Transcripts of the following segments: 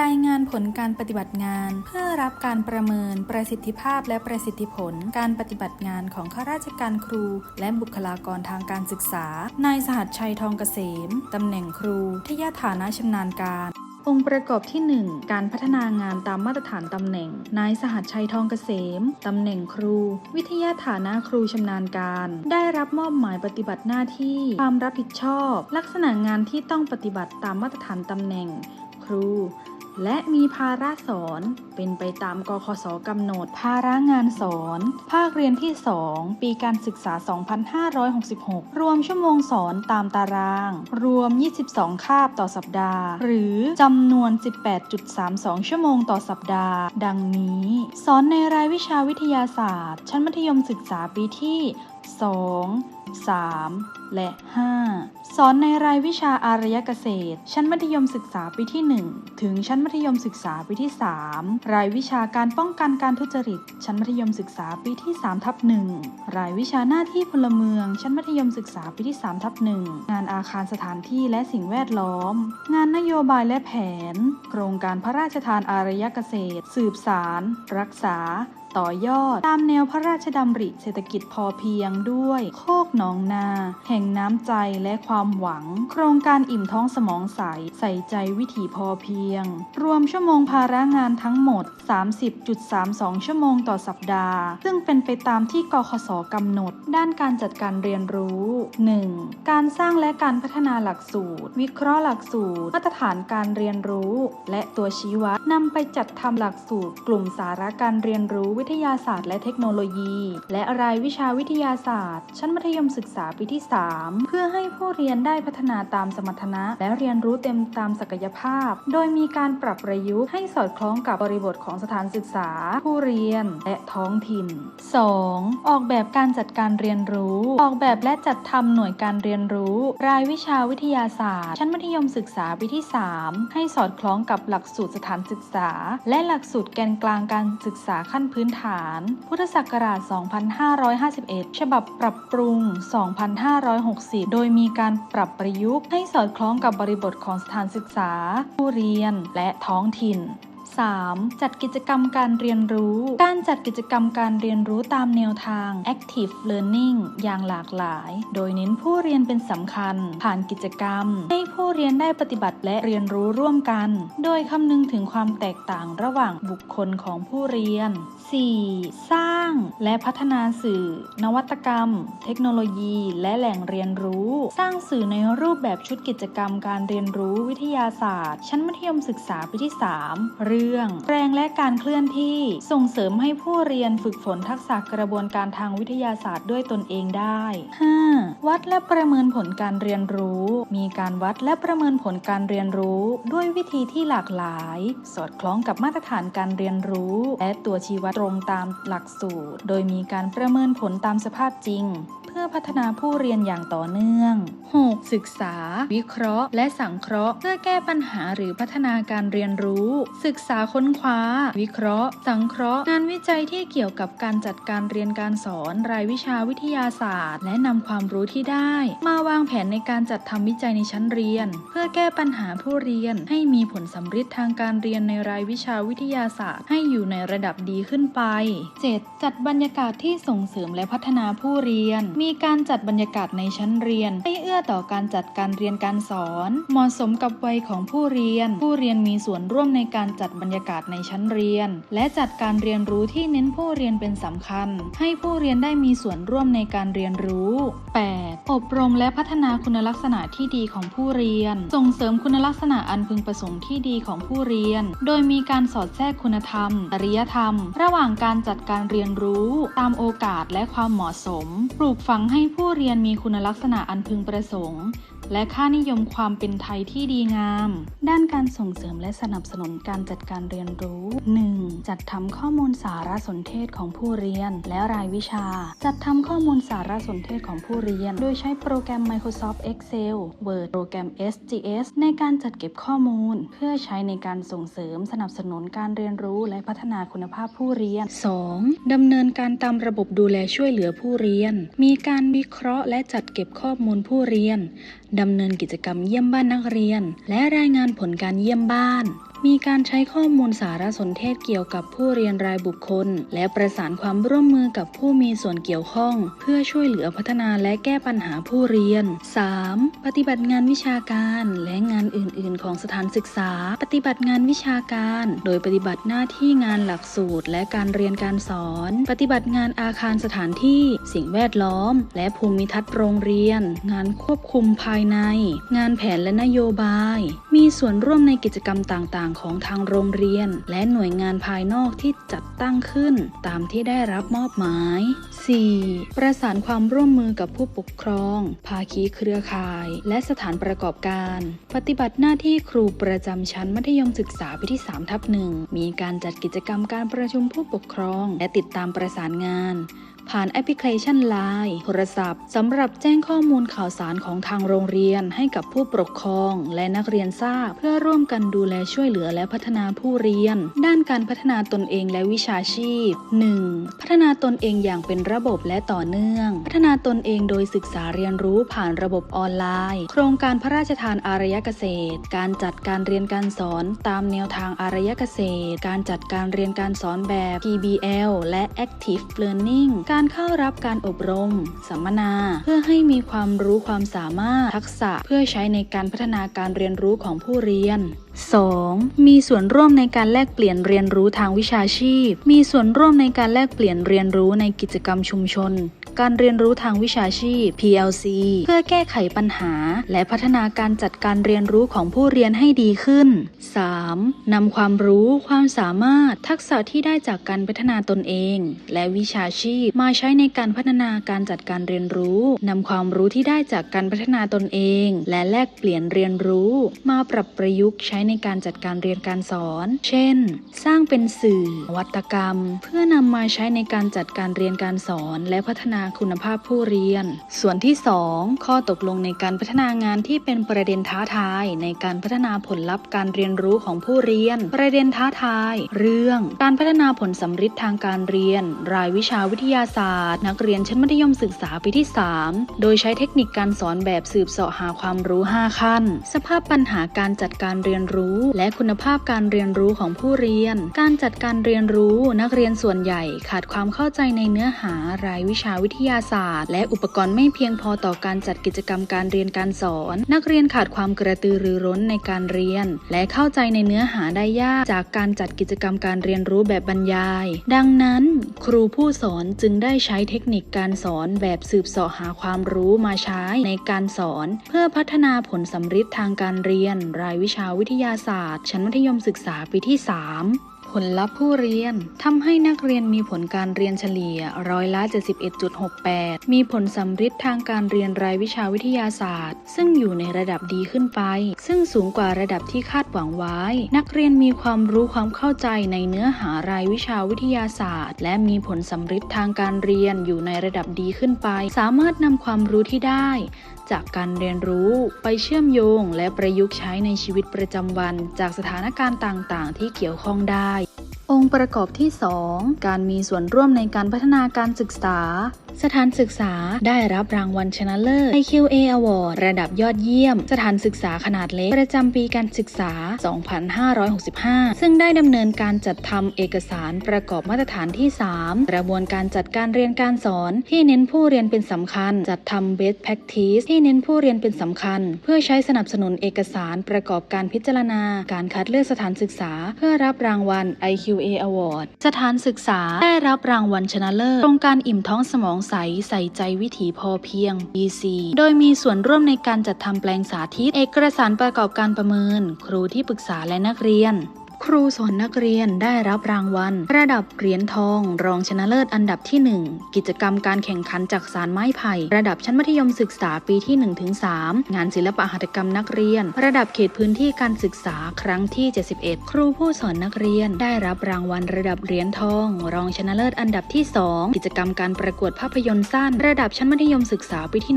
รายงานผลการปฏิบัติงาน เพื่อรับการประเมินประสิทธิภาพและประสิทธิผล การปฏิบัติงานของข้าราชการครู และบุคลากรทางการศึกษานายสหัสชัยทองเกษมตำแหน่งครูที่ยาฐานะชำนาญการองค์ประกอบที่ 1 การพัฒนางานตามมาตรฐานตำแหน่ง นายสหัสชัยทองเกษม ตำแหน่งครู วิทยาฐานะครูชำนาญการ ได้รับมอบหมายปฏิบัติหน้าที่ ความรับผิดชอบ ลักษณะงานที่ต้องปฏิบัติตามมาตรฐานตำแหน่ง ครู และมีภาระสอนเป็นไปตามกคสกำหนดภาระงานสอน ภาคเรียนที่ 2 ปีการศึกษา 2566 รวมชั่วโมงสอนตามตาราง รวม 22 คาบต่อสัปดาห์ หรือจำนวน 18.32 ชั่วโมงต่อสัปดาห์ ดังนี้ สอนในรายวิชาวิทยาศาสตร์ ชั้นมัธยมศึกษาปีที่ 2 3 และ 5 สอนในรายวิชาอารยเกษตร ชั้นมัธยมศึกษาปีที่ 1 ถึงชั้นมัธยมศึกษาปีที่ 3 รายวิชาการป้องกันการทุจริต ชั้นมัธยมศึกษาปีที่3ทับ1รายวิชาหน้าที่พลเมือง ชั้นมัธยมศึกษาปีที่3ทับ1งานอาคารสถานที่และสิ่งแวดล้อม งานนโยบายและแผน โครงการพระราชทานอารยเกษตร สืบสาร รักษา ต่อยอด ตามแนวพระราชดำริเศรษฐกิจพอเพียงด้วย โคกหนองนา แห่งน้ำใจและความหวัง โครงการอิ่มท้องสมองใส ใส่ใจวิถีพอเพียง รวมชั่วโมงภาระงานทั้งหมด 30.32 ชั่วโมงต่อสัปดาห์ ซึ่งเป็นไปตามที่กคสกำหนด ด้านการจัดการเรียนรู้ 1. การสร้างและการพัฒนาหลักสูตร วิเคราะห์หลักสูตร มาตรฐานการเรียนรู้ และตัวชี้วัดนำไปจัดทำหลักสูตร กลุ่มสาระการเรียนรู้วิทยาศาสตร์และเทคโนโลยี และรายวิชาวิทยาศาสตร์ ชั้นมัธยมศึกษาปีที่ 3 เพื่อให้ผู้เรียนได้พัฒนาตามสมรรถนะ และเรียนรู้เต็มตามศักยภาพ โดยมีการปรับประยุกต์ให้สอดคล้องกับบริบทของสถานศึกษา ผู้เรียน และท้องถิ่น 2. ออกแบบการจัดการเรียนรู้ ออกแบบและจัดทำหน่วยการเรียนรู้ รายวิชาวิทยาศาสตร์ ชั้นมัธยมศึกษาปีที่ 3 ให้สอดคล้องกับหลักสูตรสถานศึกษา และหลักสูตรแกนกลางการศึกษาขั้นพื้นฐาน พุทธศักราช 2551 ฉบับปรับปรุง 2560 โดยมีการปรับประยุกต์ให้สอดคล้องกับบริบทของสถานศึกษา ผู้เรียน และท้องถิ่น 3. จัดกิจกรรมการเรียนรู้ การจัดกิจกรรมการเรียนรู้ตามแนวทาง active learning อย่างหลากหลาย โดยเน้นผู้เรียนเป็นสำคัญ ผ่านกิจกรรม ให้ผู้เรียนได้ปฏิบัติและเรียนรู้ร่วมกัน โดยคำนึงถึงความแตกต่างระหว่างบุคคลของผู้เรียน 4. สร้างและพัฒนาสื่อ นวัตกรรม เทคโนโลยี และแหล่งเรียนรู้ สร้างสื่อในรูปแบบชุดกิจกรรมการเรียนรู้วิทยาศาสตร์ ชั้นมัธยมศึกษาปีที่3เรื่อง แรงและการเคลื่อนที่ส่งเสริมให้ผู้เรียนฝึกฝนทักษะกระบวนการทางวิทยาศาสตร์ด้วยตนเองได้ 5. วัดและประเมินผลการเรียนรู้ มีการวัดและประเมินผลการเรียนรู้ ด้วยวิธีที่หลากหลาย สอดคล้องกับมาตรฐานการเรียนรู้ และตัวชี้วัดตรงตามหลักสูตร โดยมีการประเมินผลตามสภาพจริงเพื่อพัฒนาผู้เรียนอย่างต่อเนื่อง 6. ศึกษา วิเคราะห์ และสังเคราะห์ เพื่อแก้ปัญหาหรือพัฒนาการเรียนรู้ ศึกษาค้นคว้า วิเคราะห์ สังเคราะห์ งานวิจัยที่เกี่ยวกับการจัดการเรียนการสอน รายวิชาวิทยาศาสตร์ และนำความรู้ที่ได้ มาวางแผนในการจัดทำวิจัยในชั้นเรียน เพื่อแก้ปัญหาผู้เรียน ให้มีผลสำฤทธิ์ทางการเรียนในรายวิชาวิทยาศาสตร์ ให้อยู่ในระดับดีขึ้นไป 7. จัดบรรยากาศที่ส่งเสริมและพัฒนาผู้เรียน มีการจัดบรรยากาศในชั้นเรียน ให้เอื้อต่อการจัดการเรียนการสอน เหมาะสมกับวัยของผู้เรียน ผู้เรียนมีส่วนร่วมในการจัดบรรยากาศในชั้นเรียน และจัดการเรียนรู้ที่เน้นผู้เรียนเป็นสำคัญ ให้ผู้เรียนได้มีส่วนร่วมในการเรียนรู้ 8. อบรมและพัฒนาคุณลักษณะที่ดีของผู้เรียน ส่งเสริมคุณลักษณะอันพึงประสงค์ที่ดีของผู้เรียน โดยมีการสอดแทรกคุณธรรม จริยธรรม ระหว่างการจัดการเรียนรู้ตามโอกาสและความเหมาะสม ปลูกฝังให้ผู้เรียนมีคุณลักษณะอันพึงประสงค์และค่านิยมความเป็นไทยที่ดีงาม ด้านการส่งเสริมและสนับสนุนการจัดการเรียนรู้ 1. จัดทำข้อมูลสารสนเทศของผู้เรียน และรายวิชา จัดทำข้อมูลสารสนเทศของผู้เรียน โดยใช้โปรแกรม Microsoft Excel Word โปรแกรม SGS ในการจัดเก็บข้อมูล เพื่อใช้ในการส่งเสริมสนับสนุนการเรียนรู้และพัฒนาคุณภาพผู้เรียน 2. ดำเนินการตามระบบดูแลช่วยเหลือผู้เรียน มีการวิเคราะห์และจัดเก็บข้อมูลผู้เรียนดำเนินกิจกรรมเยี่ยมบ้านนักเรียน และรายงานผลการเยี่ยมบ้าน มีการใช้ข้อมูลสารสนเทศเกี่ยวกับผู้เรียนรายบุคคล และประสานความร่วมมือกับผู้มีส่วนเกี่ยวข้อง เพื่อช่วยเหลือพัฒนาและแก้ปัญหาผู้เรียน 3. ปฏิบัติงานวิชาการและงานอื่น ๆ ของสถานศึกษา ปฏิบัติงานวิชาการ โดยปฏิบัติหน้าที่งานหลักสูตร และการเรียนการสอน ปฏิบัติงานอาคารสถานที่ สิ่งแวดล้อม และภูมิทัศน์โรงเรียน งานควบคุมภายใน งานแผนและนโยบาย มีส่วนร่วมในกิจกรรมต่างๆ ของทางโรงเรียน และหน่วยงานภายนอกที่จัดตั้งขึ้น ตามที่ได้รับมอบหมาย 4. ประสานความร่วมมือกับผู้ปกครอง ภาคีเครือข่าย และสถานประกอบการ ปฏิบัติหน้าที่ครูประจำชั้นมัธยมศึกษาปีที่3ทับหนึ่งมีการจัดกิจกรรมการประชุมผู้ปกครอง และติดตามประสานงาน ผ่านแอปพลิเคชัน Line โทรศัพท์สำหรับแจ้งข้อมูลข่าวสารของทางโรงเรียนให้กับผู้ปกครองและนักเรียนทราบ เพื่อร่วมกันดูแลช่วยเหลือและพัฒนาผู้เรียน ด้านการพัฒนาตนเองและวิชาชีพ 1. พัฒนาตนเองอย่างเป็นระบบและต่อเนื่อง พัฒนาตนเองโดยศึกษาเรียนรู้ผ่านระบบออนไลน์ โครงการพระราชทานอารยเกษตร การจัดการเรียนการสอนตามแนวทางอารยเกษตร การจัดการเรียนการสอนแบบ PBL และ Active Learning การการเข้ารับการอบรม สัมมนา เพื่อให้มีความรู้ความสามารถทักษะเพื่อใช้ในการพัฒนาการเรียนรู้ของผู้เรียน 2. มีส่วนร่วมในการแลกเปลี่ยนเรียนรู้ทางวิชาชีพ มีส่วนร่วมในการแลกเปลี่ยนเรียนรู้ในกิจกรรมชุมชน การเรียนรู้ทางวิชาชีพ PLC เพื่อแก้ไขปัญหา และพัฒนาการจัดการเรียนรู้ของผู้เรียนให้ดีขึ้น 3. นำความรู้ความสามารถ ทักษะที่ได้จากการพัฒนาตนเอง และวิชาชีพมาใช้ในการพัฒนาการจัดการเรียนรู้นำความรู้ที่ได้จากการพัฒนาตนเอง และแลกเปลี่ยนเรียนรู้ มาปรับประยุกต์ใช้ในการจัดการเรียนการสอน เช่น สร้างเป็นสื่อ วัตกรรม เพื่อนำมาใช้ในการจัดการเรียนการสอน และพัฒนาคุณภาพผู้เรียน ส่วนที่ 2 ข้อตกลงในการพัฒนางานที่เป็นประเด็นท้าทายในการพัฒนาผลลัพธ์การเรียนรู้ของผู้เรียน ประเด็นท้าทาย เรื่องการพัฒนาผลสำฤทธิ์ทางการเรียน รายวิชาวิทยาศาสตร์ นักเรียนชั้นมัธยมศึกษาปีที่ 3 โดยใช้เทคนิคการสอนแบบสืบเสาะหาความรู้ 5 ขั้น สภาพปัญหาการจัดการเรียนรู้ และคุณภาพการเรียนรู้ของผู้เรียน การจัดการเรียนรู้ นักเรียนส่วนใหญ่ขาดความเข้าใจในเนื้อหารายวิชาวิททยาศาสตร์ และอุปกรณ์ไม่เพียงพอต่อการจัดกิจกรรมการเรียนการสอน นักเรียนขาดความกระตือรือร้นในการเรียน และเข้าใจในเนื้อหาได้ยากจากการจัดกิจกรรมการเรียนรู้แบบบรรยาย ดังนั้น ครูผู้สอนจึงได้ใช้เทคนิคการสอนแบบสืบเสาะหาความรู้มาใช้ในการสอน เพื่อพัฒนาผลสำฤทธิ์ทางการเรียน รายวิชาวิทยาศาสตร์ ชั้นมัธยมศึกษาปีที่ 3 ผลลัพธ์ผู้เรียนทำให้นักเรียนมีผลการเรียนเฉลี่ยร้อยละ 71.68 มีผลสำฤทธิ์ทางการเรียนรายวิชาวิทยาศาสตร์ ซึ่งอยู่ในระดับดีขึ้นไป ซึ่งสูงกว่าระดับที่คาดหวังไว้ นักเรียนมีความรู้ความเข้าใจในเนื้อหารายวิชาวิทยาศาสตร์ และมีผลสำฤทธิ์ทางการเรียนอยู่ในระดับดีขึ้นไป สามารถนำความรู้ที่ได้ จากการเรียนรู้ไปเชื่อมโยงและประยุกต์ใช้ในชีวิตประจำวัน จากสถานการณ์ต่างๆ ที่เกี่ยวข้องได้องค์ประกอบที่ 2 การมีส่วนร่วมในการพัฒนาการศึกษา สถานศึกษาได้รับรางวัลชนะเลิศ IQA Award ระดับยอดเยี่ยม สถานศึกษาขนาดเล็ก ประจำปีการศึกษา 2565 ซึ่งได้ดำเนินการจัดทำเอกสารประกอบมาตรฐานที่ 3 กระบวนการจัดการเรียนการสอน ที่เน้นผู้เรียนเป็นสำคัญ จัดทำ best practice ที่เน้นผู้เรียนเป็นสำคัญ เพื่อใช้สนับสนุนเอกสารประกอบการพิจารณา การคัดเลือกสถานศึกษา เพื่อรับรางวัล IQA Award สถานศึกษาได้รับรางวัลชนะเลิศโครงการอิ่มท้องสมองใสใส่ใจวิถีพอเพียง BC โดยมีส่วนร่วมในการจัดทำแปลงสาธิต เอกสารประกอบการประเมิน ครูที่ปรึกษาและนักเรียน ครูสอนนักเรียนได้รับรางวัล ระดับเหรียญทอง รองชนะเลิศอันดับที่ 1 กิจกรรมการแข่งขันจากสารไม้ไผ่ ระดับชั้นมัธยมศึกษาปีที่ 1-3 งานศิลปะหัตถกรรมนักเรียน ระดับเขตพื้นที่การศึกษาครั้งที่ 71 ครูผู้สอนนักเรียนได้รับรางวัลระดับเหรียญทอง รองชนะเลิศอันดับที่ 2 กิจกรรมการประกวดภาพยนตร์สั้น ระดับชั้นมัธยมศึกษาปีที่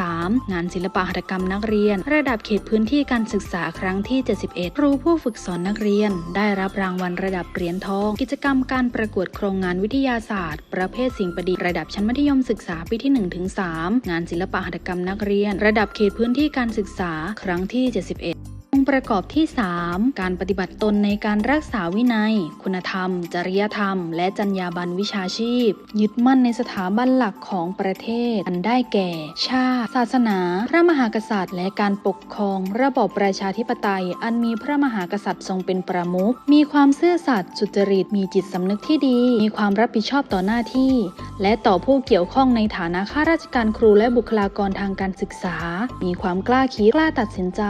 1-3 งานศิลปะหัตถกรรมนักเรียน ระดับเขตพื้นที่การศึกษาครั้งที่ 71 ครูผู้ฝึกสอนนักเรียนได้รับรางวัลระดับเหรียญทอง กิจกรรมการประกวดโครงงานวิทยาศาสตร์ ประเภทสิ่งประดิษฐ์ระดับชั้นมัธยมศึกษาปีที่ 1-3 งานศิลปะหัตถกรรมนักเรียน ระดับเขตพื้นที่การศึกษาครั้งที่ 71อง ค์ประกอบที่ 3 การปฏิบัติตนในการรักษาวินัย คุณธรรม จริยธรรม และจรรยาบรรณวิชาชีพ ยึดมั่นในสถาบันหลักของประเทศ อันได้แก่ ชาติ ศาสนา พระมหากษัตริย์ และการปกครอง ระบอบประชาธิปไตย อันมีพระมหากษัตริย์ทรงเป็นประมุข มีความซื่อสัตย์สุจริต มีจิตสำนึกที่ดี มีความรับผิดชอบต่อหน้าที่ และต่อผู้เกี่ยวข้องในฐานะข้าราชการครูและบุคลากรทางการศึกษา มีความกล้าคิด กล้าตัดสินใจ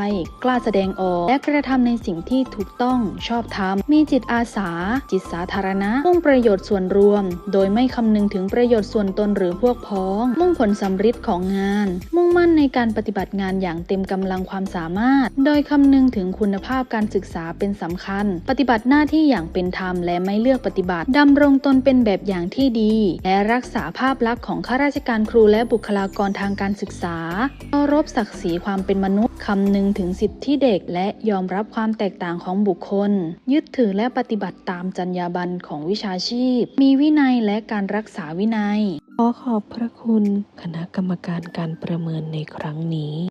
กล้าแสดงออก และกระทำในสิ่งที่ถูกต้องชอบธรรม มีจิตอาสา จิตสาธารณะ มุ่งประโยชน์ส่วนรวม โดยไม่คำนึงถึงประโยชน์ส่วนตนหรือพวกพ้อง มุ่งผลสำฤทธิ์ของงาน มุ่งมั่นในการปฏิบัติงานอย่างเต็มกำลังความสามารถ โดยคำนึงถึงคุณภาพการศึกษาเป็นสำคัญ ปฏิบัติหน้าที่อย่างเป็นธรรมและไม่เลือกปฏิบัติดำรงตนเป็นแบบอย่างที่ดี และรักษาภาพลักษณ์ของข้าราชการครูและบุคลากรทางการศึกษาเคารพศักดิ์ศรีความเป็นมนุษย์คำนึงถึงสิทธิเด็กและยอมรับความแตกต่างของบุคคล ยึดถือและปฏิบัติตามจรรยาบรรณของวิชาชีพ มีวินัยและการรักษาวินัย ขอขอบพระคุณคณะกรรมการการประเมินในครั้งนี้